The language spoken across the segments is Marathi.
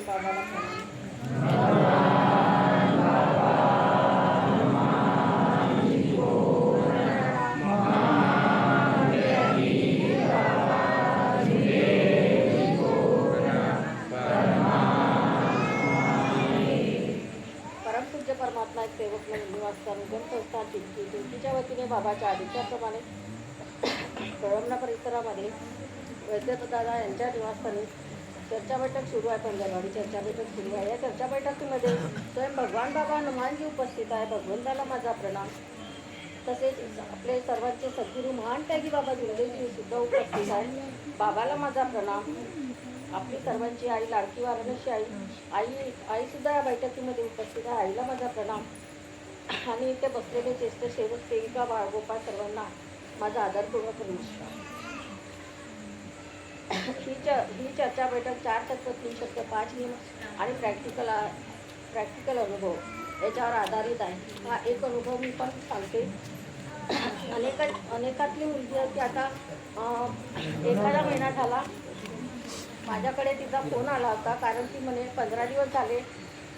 आणि बाबाला परमपूज्य परमात्मा एक सेवक म्हणून निवासस्थान उगम संस्था चिंती चिंतीच्या वतीने बाबाच्या आदेशाप्रमाणे कळमना परिसरामध्ये वैद्यदादा यांच्या निवासस्थानी चर्चा बैठक सुरू आहे पंधरवाडी चर्चा बैठक सुरू आहे. या चर्चा बैठकीमध्ये स्वयं भगवान बाबा हनुमानजी उपस्थित आहे. भगवंताला माझा प्रणाम. तसेच आपले सर्वांचे सद्गुरू महान त्यागी बाबा दुर्देवजी सुद्धा उपस्थित आहे बाबाला माझा प्रणाम. आपली सर्वांची आई लाडकी वाराणसी आई आई आईसुद्धा या बैठकीमध्ये उपस्थित आहे. आईला माझा प्रणाम. आणि इथे बसलेले ज्येष्ठ सेवक सेविका बाळगोपाळ सर्वांना माझा आदरपूर्वक नमस्कार. ही च ही चर्चा बैठक चार तत्व तीन शब्द पाच नियम आणि प्रॅक्टिकल प्रॅक्टिकल अनुभव याच्यावर आधारित आहे. हा एक अनुभव मी पण सांगते. अनेक अनेकातली मुलगी आहे की आता एखादा महिना झाला माझ्याकडे तिचा फोन आला होता कारण ती म्हणे पंधरा दिवस झाले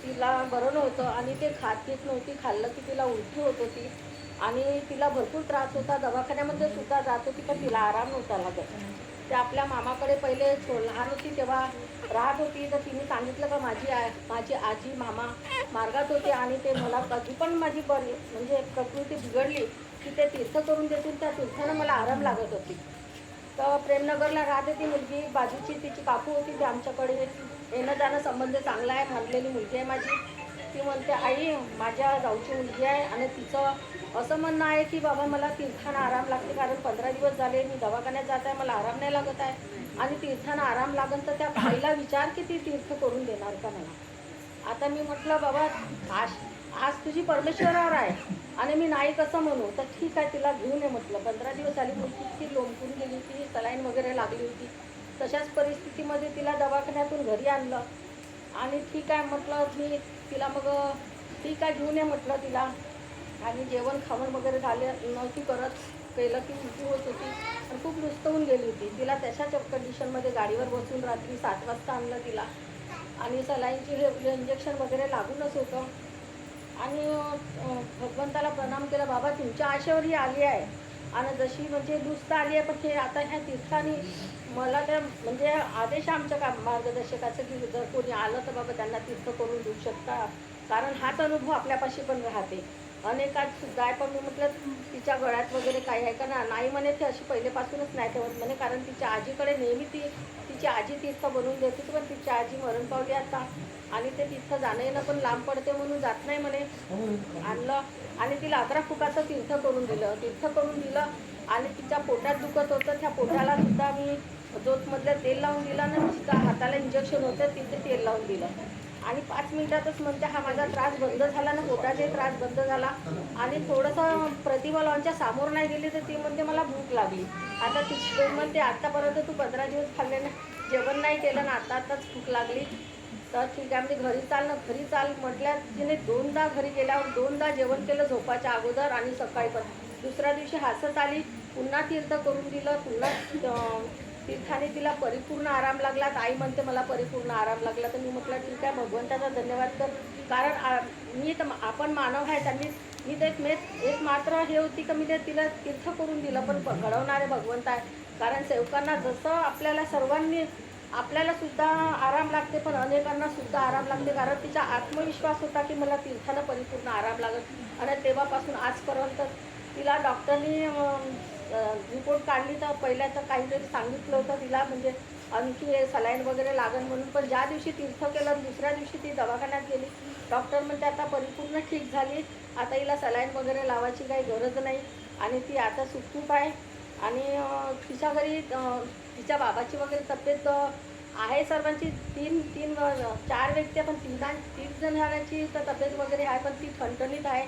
तिला बरं नव्हतं आणि ते खात घेत नव्हती खाल्लं की तिला उलटी होत होती आणि तिला भरपूर त्रास होता. दवाखान्यामध्ये सुद्धा जात होती पण तिला आराम नव्हता लागत. ते आपल्या मामाकडे पहिले लहान होती तेव्हा राहत होती. तर तिने सांगितलं का माझी आ माझी आजी मामा मार्गात होते आणि ते मला कधी पण माझी बरी म्हणजे प्रकृती बिघडली की ते तीर्थ करून देतील. त्या तीर्थानं मला आराम लागत होती. तर प्रेमनगरला राहते ती मुलगी. बाजूची तिची काकू होती ती आमच्याकडे. येणं जाणं संबंध चांगला आहे म्हणलेली मुलगी आहे माझी. ती म्हणते आई माझ्या जाऊची मुलगी आहे आणि तिचं असं म्हणणं आहे की बाबा मला तीर्थानं आराम लागते कारण पंधरा दिवस झाले मी दवाखान्यात जात आहे मला आराम नाही लागत आहे. आणि तीर्थानं आराम लागन तर त्या आईला विचार की ती तीर्थ करून देणार का मला आता मी म्हटलं बाबा आज आज तुझी परमेश्वरावर आहे आणि मी नाही कसं म्हणू? तर ठीक आहे तिला घेऊन ये म्हटलं. पंधरा दिवस झाली मुलगी ती लोंबून गेली होती सलाईन वगैरे लागली होती. तशाच परिस्थितीमध्ये तिला दवाखान्यातून घरी आणलं. आणि ठीक आहे म्हटलं मी तिला मग ठीक आहे घेऊन ये म्हटलं तिला. आणि जेवण खावण वगैरे झाले नव्हती करत. केलं की उलटी होत होती. पण खूप नुस्तवून गेली होती. तिला तशाच कंडिशनमध्ये गाडीवर बसून रात्री सात वाजता आणलं तिला. आणि सलाईनची हे इंजेक्शन वगैरे लागूनच होतं. आणि भगवंताला प्रणाम केला बाबा तुमच्या आशेवर ही आली आहे. आणि जशी म्हणजे दुस्त आली आहे पण हे आता ह्या तीर्थाने मला त्या म्हणजे आदेश आमच्या का मार्गदर्शकाचं की जर कोणी आलं तर बाबा त्यांना तीर्थ करून देऊ शकता. कारण हाच अनुभव आपल्यापाशी पण राहते. अनेकात सुद्धा आहे पण मी म्हटलं तिच्या गळ्यात वगैरे काही आहे का ना? नाही म्हणे ती अशी पहिलेपासूनच नाही ठेवत म्हणे कारण तिच्या आजीकडे नेहमी ती तिची आजी तीर्थ बनवून देत होती पण तिची आजी मरण पावली आता. आणि ते तिथं जाणं येणं पण लांब पडते म्हणून जात नाही म्हणे. आणलं. आणि तिला अकरा फुटाचं तीर्थ करून दिलं तीर्थ करून दिलं. आणि तिच्या पोटात दुखत होतं. त्या पोटाला सुद्धा मी जोतमधलं तेल लावून दिलं आणि तिच्या हाताला इंजेक्शन होतं तिथे तेल लावून दिलं. आणि पाच मिनिटातच म्हणते हा माझा त्रास बंद झाला ना पोटाचाही त्रास बंद झाला. आणि थोडंसं प्रतिभा लॉनच्या समोर नाही गेली तर ती म्हणते मला भूक लागली. आता ती म्हणते आत्तापर्यंत तू पंधरा दिवस खाल्ले ना जेवण नाही केलं ना आता आताच भूक लागली. तर ठीक आहे म्हणजे घरी चाल ना घरी चाल म्हटल्या तिने दोनदा घरी गेल्यावर दोनदा जेवण केलं झोपाच्या अगोदर आणि सकाळी पण. दुसऱ्या दिवशी हसत आली पुन्हा तीर्थ करून दिलं पुन्हा तीर्थाने तिला परिपूर्ण आराम लागला. आई म्हणते मला परिपूर्ण आराम लागला. तर मी म्हटलं ठीक आहे भगवंताचा धन्यवाद कर. कारण आ- मी तर आपण मानव आहे त्यांनी मी तर एक मे एक मात्र हे होती का मी ते तिला तीर्थ करून दिलं. पण घडवणारे भगवंत आहे. कारण सेवकांना जसं आपल्याला सर्वांनी आपल्याला सुद्धा आराम लागते पण अनेकांना सुद्धा आराम लागते. कारण तिचा आत्मविश्वास होता की मला तीर्थानं परिपूर्ण आराम लागत आणि तेव्हापासून आजपर्यंत तिला डॉक्टरनी रिपोर्ट काढली तर पहिल्या तर काहीतरी सांगितलं होतं तिला म्हणजे आणखी हे सलाईन वगैरे लागण म्हणून. पण ज्या दिवशी तीर्थ केलं दुसऱ्या दिवशी ती दवाखान्यात गेली डॉक्टर म्हणते आता परिपूर्ण ठीक झाली. आता हिला सलाईन वगैरे लावायची काही गरज नाही. आणि ती आता सुखरूप आहे. आणि तिच्या घरी तिच्या बाबाची वगैरे तब्येत आहे सर्वांची. तीन तीन चार व्यक्ती आहे, पण तीन तीन जणांची तर तब्येत वगैरे आहे पण ती ठणठणीत आहे.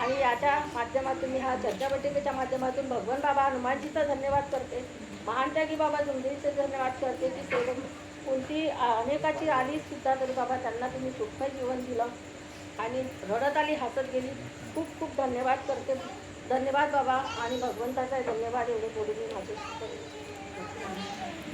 आणि याच्या माध्यमातून मी हा चर्चापटिकेच्या माध्यमातून भगवान बाबा हनुमानजीचा धन्यवाद करते. महान त्यागी बाबा जुंजरीचे धन्यवाद करते की सेवक कोणती अनेकाची आली सुद्धा तरी बाबा त्यांना तुम्ही सुखमय जीवन दिलं. आणि रडत आली हसत गेली खूप खूप धन्यवाद करते. धन्यवाद बाबा आणि भगवंताचा धन्यवाद एवढे बोलून माझे.